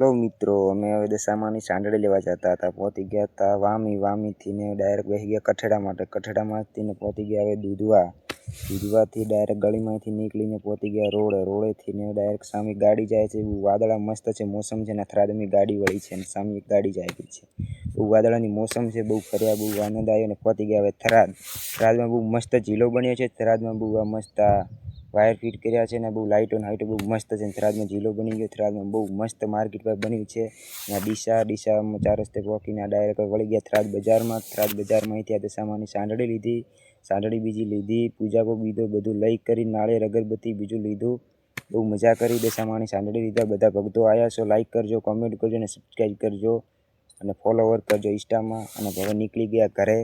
Hello મિત્રો, અમે હવે દશામાની સાંડળી લેવા જતા હતા. પહોંચી ગયા હતા વામી વામીથી ને ડાયરેક્ટ બેસી ગયા કઠેડા માટે. કઠેડામાંથી ને પહોંચી ગયા હવે દૂધવા. દૂધવાથી ડાયરેક્ટ ગળીમાંથી નીકળીને પહોંચી ગયા રોડે. રોડેથી ને ડાયરેક્ટ સામે ગાડી જાય છે. વાદળા મસ્ત છે, મોસમ છે ને થરાદમી ગાડી વળી છે અને સામે એક ગાડી જાય છે. બહુ વાદળાની મોસમ છે, બહુ ફર્યા, બહુ આનંદ આવ્યો ને પહોંચી ગયા હવે થરાદ. થરાદમાં બહુ મસ્ત ઝીલો બન્યો છે. થરાદમાં બહુ આ મસ્ત વાયર ફિટ કર્યા છે અને બહુ લાઇટ અને હાઇટ બહુ મસ્ત છે થરાદમાં જિલ્લો બની ગયો, થરાદમાં બહુ મસ્ત માર્કેટ પર બન્યું છે. ત્યાં ડીસા, ડીસામાં ચાર રસ્તે પહોંચીને આ ડાયરેક્ટ વળી ગયા થરાદ બજારમાં. થરાદ બજારમાં ત્યાં દશામાની સાંડળી લીધી, સાંડળી બીજી લીધી પૂજાકો બીજો બધું લઈ કરી નાળિયેર અગરબત્તી બીજું લીધું. બહુ મજા કરી દશામાની સાંડળી લીધા, બધા ભક્તો આવ્યા છો. લાઇક કરજો કોમેન્ટ કરજો અને સબસ્ક્રાઈબ કરજો અને ફોલોવર કરજો ઇન્સ્ટામાં અને હવે નીકળી ગયા ઘરે.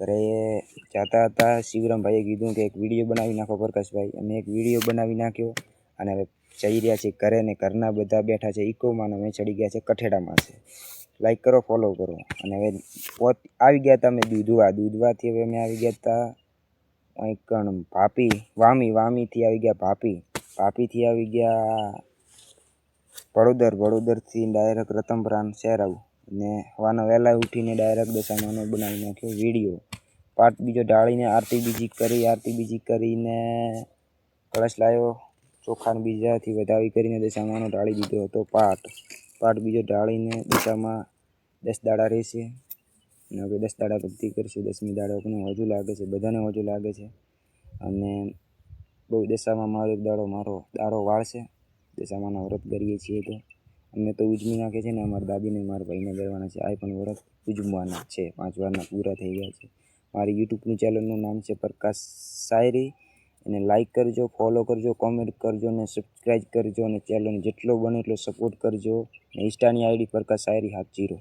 ઘરે જતા હતા. શિવરામભાઈએ કીધું કે એક વીડિયો બનાવી નાખો પ્રકાશભાઈ. અમે એક વીડિયો બનાવી નાખ્યો અને હવે જઈ રહ્યા છે ઘરે ને ઘરના બધા બેઠા છે. ઇકોમાં અમે ચડી ગયા છે કઠેડામાં છે. લાઈક કરો ફોલો કરો. અને હવે પોત આવી ગયા હતા અમે દૂધવા. દૂધવાથી હવે અમે આવી ગયા હતા અહીં ભાપી, વામી, વામીથી આવી ગયા ભાપી. ભાપીથી આવી ગયા વડોદર વડોદરથી ડાયરેક્ટ રતનપરાન શહેર આવું. ને હવાના વહેલા ઉઠીને ડાયરેક્ટ દશામાનો બનાવી નાખ્યો વીડિયો પાર્ટ બીજો ઢાળીને આરતી બીજી કરી, આરતી બીજી કરીને કળશ લાવ્યો. ચોખાને બીજાથી વધાવી કરીને દશામાનો ઢાળી દીધો હતો પાઠ પાઠ બીજો ઢાળીને દશામાં દસ દાડા રહેશે. અને હવે દસ દાડા ભક્તિ કરીશું, દસમી દાડો કોને હજુ લાગે છે, બધાને હજુ લાગે છે. અને બહુ દશામાં મારો એક દાડો મારો, દાડો વાળશે. દશામાનો વ્રત કરીએ છીએ તો. અમને તો ઉજમી નાખે છે ને અમારા દાદીને, મારા ભાઈને કરવાના છે. આ પણ વર્ષ ઉજમવાના છે. પાંચ વારના પૂરા થઈ ગયા છે. મારી યુટ્યુબનું ચેનલનું નામ છે પ્રકાશ શાયરી. એને લાઇક કરજો ફોલો કરજો કોમેન્ટ કરજો ને સબસ્ક્રાઈબ કરજો અને ચેનલને જેટલો બને એટલો સપોર્ટ કરજો. ને ઇન્સ્ટાની આઈડી પ્રકાશ શાયરી હાથ જીરો.